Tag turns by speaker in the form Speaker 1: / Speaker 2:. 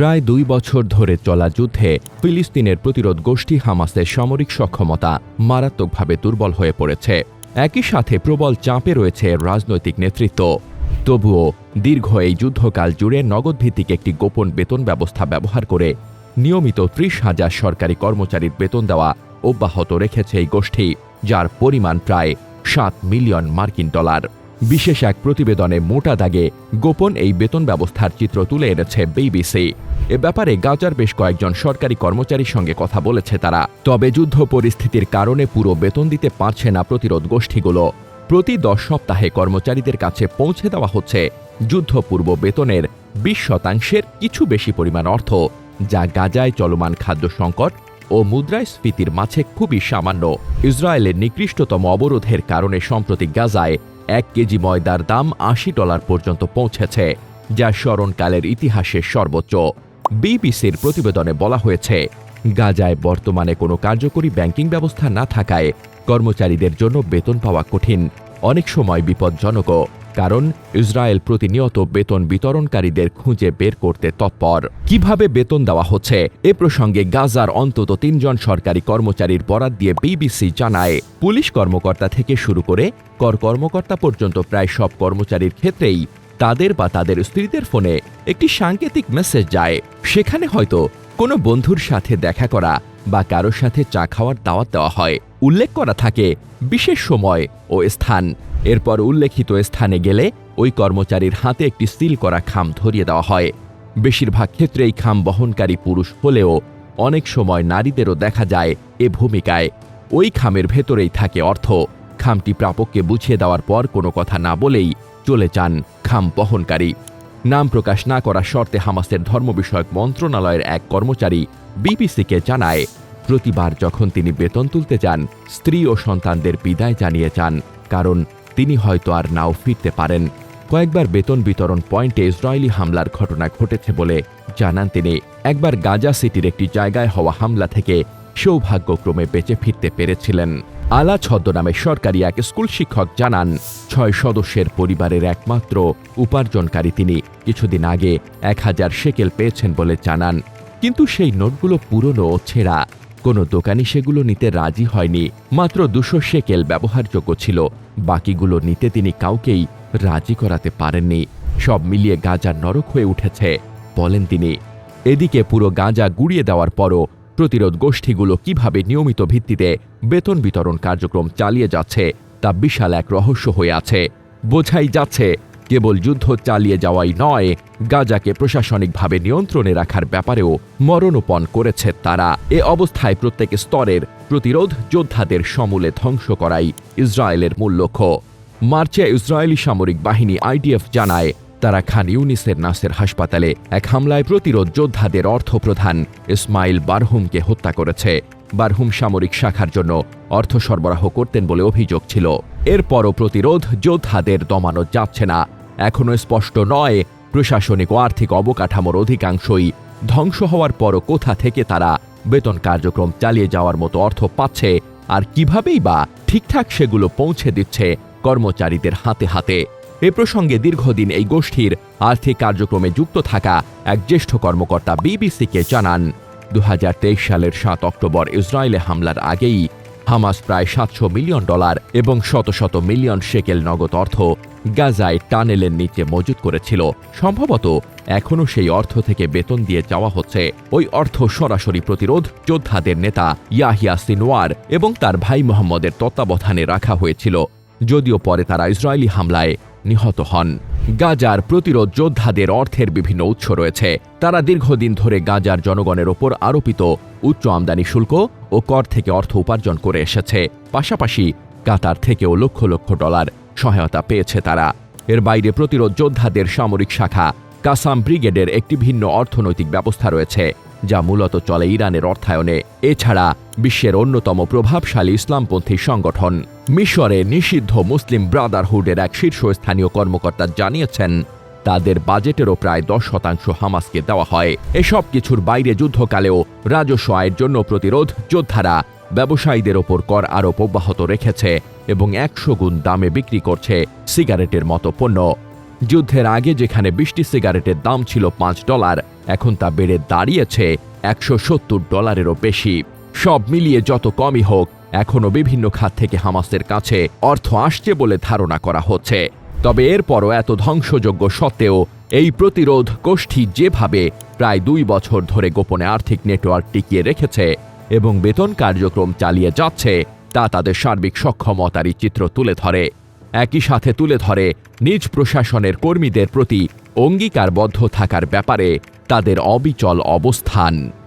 Speaker 1: প্রায় দুই বছর ধরে চলা যুদ্ধে ফিলিস্তিনের প্রতিরোধ গোষ্ঠী হামাসের সামরিক সক্ষমতা মারাত্মকভাবে দুর্বল হয়ে পড়েছে। একই সাথে প্রবল চাপে রয়েছে রাজনৈতিক নেতৃত্ব। তবুও দীর্ঘ এই যুদ্ধকাল জুড়ে নগদভিত্তিক একটি গোপন বেতন ব্যবস্থা ব্যবহার করে নিয়মিত ত্রিশ হাজার সরকারি কর্মচারীর বেতন দেওয়া অব্যাহত রেখেছে এই গোষ্ঠী, যার পরিমাণ প্রায় সাত মিলিয়ন মার্কিন ডলার। বিশেষ এক প্রতিবেদনে মোটা দাগে গোপন এই বেতন ব্যবস্থার চিত্র তুলে এনেছে বিবিসি। এ ব্যাপারে গাজার বেশ কয়েকজন সরকারি কর্মচারীর সঙ্গে কথা বলেছে তারা। তবে যুদ্ধ পরিস্থিতির কারণে পুরো বেতন দিতে পারছে না প্রতিরোধ গোষ্ঠীগুলো। প্রতি দশ সপ্তাহে কর্মচারীদের কাছে পৌঁছে দেওয়া হচ্ছে যুদ্ধপূর্ব বেতনের বিশ শতাংশের কিছু বেশি পরিমাণ অর্থ, যা গাজায় চলমান খাদ্য সংকট ও মুদ্রাস্ফীতির মাঝে খুবই সামান্য। ইসরায়েলের নিকৃষ্টতম অবরোধের কারণে সম্প্রতি গাজায় এক কেজি ময়দার দাম আশি ডলার পর্যন্ত পৌঁছেছে, যা স্মরণকালের ইতিহাসে সর্বোচ্চ। বিবিসির প্রতিবেদনে বলা হয়েছে, গাজায় বর্তমানে কোনো কার্যকরী ব্যাংকিং ব্যবস্থা না থাকায় কর্মচারীদের জন্য বেতন পাওয়া কঠিন, অনেক সময় বিপজ্জনকও। কারণ ইসরায়েল প্রতিনিয়ত বেতন বিতরণকারীদের খুঁজে বের করতে তৎপর। কীভাবে বেতন দেওয়া হচ্ছে? এ প্রসঙ্গে গাজার অন্তত তিনজন সরকারি কর্মচারীর বরাত দিয়ে বিবিসি জানায়। পুলিশ কর্মকর্তা থেকে শুরু করে কর কর্মকর্তা পর্যন্ত প্রায় সব কর্মচারীর ক্ষেত্রেই তাদের বা তাদের স্ত্রীদের ফোনে একটি সাংকেতিক মেসেজ যায়। সেখানে হয়তো কোনো বন্ধুর সাথে দেখা করা বা কারোর সাথে চা খাওয়ার দাওয়াত দেওয়া হয়। উল্লেখ করা থাকে বিশেষ সময় ও স্থান। এরপর উল্লেখিত স্থানে গেলে ওই কর্মচারীর হাতে একটি সিল করা খাম ধরিয়ে দেওয়া হয়। বেশিরভাগ ক্ষেত্রেই খাম বহনকারী পুরুষ হলেও অনেক সময় নারীদেরও দেখা যায় এ ভূমিকায়। ওই খামের ভেতরেই থাকে অর্থ। খামটি প্রাপককে বুঝিয়ে দেওয়ার পর কোনো কথা না বলেই চলে যান খাম বহনকারী। নাম প্রকাশ না করা শর্তে হামাসের ধর্ম বিষয়ক মন্ত্রণালয়ের এক কর্মচারী বিবিসিকে জানায় প্রতিবার যখন তিনি বেতন তুলতে যান, স্ত্রী ও সন্তানদের বিদায় জানিয়ে যান, কারণ তিনি হয়তো আর নাও ফিরতে পারেন। কয়েকবার বেতন বিতরণ পয়েন্টে ইসরায়েলি হামলার ঘটনা ঘটেছে বলে জানান তিনি। একবার গাজা সিটির একটি জায়গায় হওয়া হামলা থেকে সৌভাগ্যক্রমে বেঁচে ফিরতে পেরেছিলেন। আলা ছদ্মনামে সরকারি এক স্কুল শিক্ষক জানান, ছয় সদস্যের পরিবারের একমাত্র উপার্জনকারী তিনি। কিছুদিন আগে এক হাজার সেকেল পেয়েছেন বলে জানান। কিন্তু সেই নোটগুলো পুরনো ছেঁড়া। কোনো দোকানি সেগুলো নিতে রাজি হয়নি, মাত্র দুশো শেকেল ব্যবহারযোগ্য ছিল। বাকিগুলো নিতে তিনি কাউকেই রাজি করাতে পারেননি। সব মিলিয়ে গাজা নরক হয়ে উঠেছে, বলেন তিনি। এদিকে পুরো গাঁজা গুড়িয়ে দেওয়ার পরও প্রতিরোধ গোষ্ঠীগুলো কীভাবে নিয়মিত ভিত্তিতে বেতন বিতরণ কার্যক্রম চালিয়ে যাচ্ছে তা বিশাল এক রহস্য হয়ে আছে। বোঝাই যাচ্ছে কেবল যুদ্ধ চালিয়ে যাওয়াই নয়, গাজাকে প্রশাসনিকভাবে নিয়ন্ত্রণে রাখার ব্যাপারেও মরণোপণ করেছে তারা। এ অবস্থায় প্রত্যেক স্তরের প্রতিরোধ যোদ্ধাদের সমূলে ধ্বংস করাই ইসরায়েলের মূল লক্ষ্য। মার্চে ইসরায়েলি সামরিক বাহিনী আইডিএফ জানায়, তারা খান ইউনিসের নাসের হাসপাতালে এক হামলায় প্রতিরোধ যোদ্ধাদের অর্থপ্রধান ইসমাইল বারহুমকে হত্যা করেছে। বারহুম সামরিক শাখার জন্য অর্থ সরবরাহ করতেন বলে অভিযোগ ছিল। এরপরও প্রতিরোধ যোদ্ধাদের দমানো যাচ্ছে না। এখনও স্পষ্ট নয়। প্রশাসনিক ও আর্থিক অবকাঠামোর অধিকাংশই ধ্বংস হওয়ার পরও কোথা থেকে তারা বেতন কার্যক্রম চালিয়ে যাওয়ার মতো অর্থ পাচ্ছে আর কিভাবেই বা ঠিকঠাক সেগুলো পৌঁছে দিচ্ছে কর্মচারীদের হাতে হাতে। এ প্রসঙ্গে দীর্ঘদিন এই গোষ্ঠীর আর্থিক কার্যক্রমে যুক্ত থাকা এক জ্যেষ্ঠ কর্মকর্তা বিবিসিকে জানান দু হাজার তেইশ সালের সাত অক্টোবর ইসরায়েলে হামলার আগেই হামাস প্রায় সাতশো মিলিয়ন ডলার এবং শত শত মিলিয়ন শেকেল নগদ অর্থ গাজায় টানেলের নিচে মজুত করেছিল। সম্ভবত এখনও সেই অর্থ থেকে বেতন দিয়ে যাওয়া হচ্ছে। ওই অর্থ সরাসরি প্রতিরোধ যোদ্ধাদের নেতা ইয়াহিয়া সিনোয়ার এবং তার ভাই মোহাম্মদের তত্ত্বাবধানে রাখা হয়েছিল, যদিও পরে তারা ইসরায়েলি হামলায় নিহত হন। গাজার প্রতিরোধ যোদ্ধাদের অর্থের বিভিন্ন উৎস রয়েছে। তারা দীর্ঘদিন ধরে গাজার জনগণের ওপর আরোপিত উচ্চ আমদানি শুল্ক ও কর থেকে অর্থ উপার্জন করে এসেছে। পাশাপাশি কাতার থেকেও লক্ষ লক্ষ ডলার সহায়তা পেয়েছে তারা। এর বাইরে প্রতিরোধ যোদ্ধাদের সামরিক শাখা কাসাম ব্রিগেডের একটি ভিন্ন অর্থনৈতিক ব্যবস্থা রয়েছে, যা মূলত চলে ইরানের অর্থায়নে। এছাড়া বিশ্বের অন্যতম প্রভাবশালী ইসলামপন্থী সংগঠন। মিশরে নিষিদ্ধ মুসলিম ব্রাদারহুডের এক শীর্ষস্থানীয় কর্মকর্তা জানিয়েছেন, তাদের বাজেটেরও প্রায় দশ শতাংশ হামাসকে দেওয়া হয়। এসব কিছুর বাইরে যুদ্ধকালেও রাজস্ব আয়ের জন্য প্রতিরোধ যোদ্ধারা ব্যবসায়ীদের ওপর কর আরোপ অব্যাহত রেখেছে এবং একশো গুণ দামে বিক্রি করছে সিগারেটের মতো পণ্য। যুদ্ধের আগে যেখানে বিশটি সিগারেটের দাম ছিল পাঁচ ডলার, এখন তা বেড়ে দাঁড়িয়েছে একশো সত্তর ডলারেরও বেশি। সব মিলিয়ে যত কমই হোক এখনও বিভিন্ন খাত থেকে হামাসের কাছে অর্থ আসছে বলে ধারণা করা হচ্ছে। তবে এরপরও এত ধ্বংসযোগ্য সত্ত্বেও এই প্রতিরোধ গোষ্ঠী যেভাবে প্রায় দুই বছর ধরে গোপনে আর্থিক নেটওয়ার্ক টিকিয়ে রেখেছে এবং বেতন কার্যক্রম চালিয়ে যাচ্ছে, তা তাদের সার্বিক সক্ষমতারই চিত্র তুলে ধরে। একই সাথে তুলে ধরে, নিজ প্রশাসনের কর্মীদের প্রতি অঙ্গীকারবদ্ধ থাকার ব্যাপারে তাদের অবিচল অবস্থান।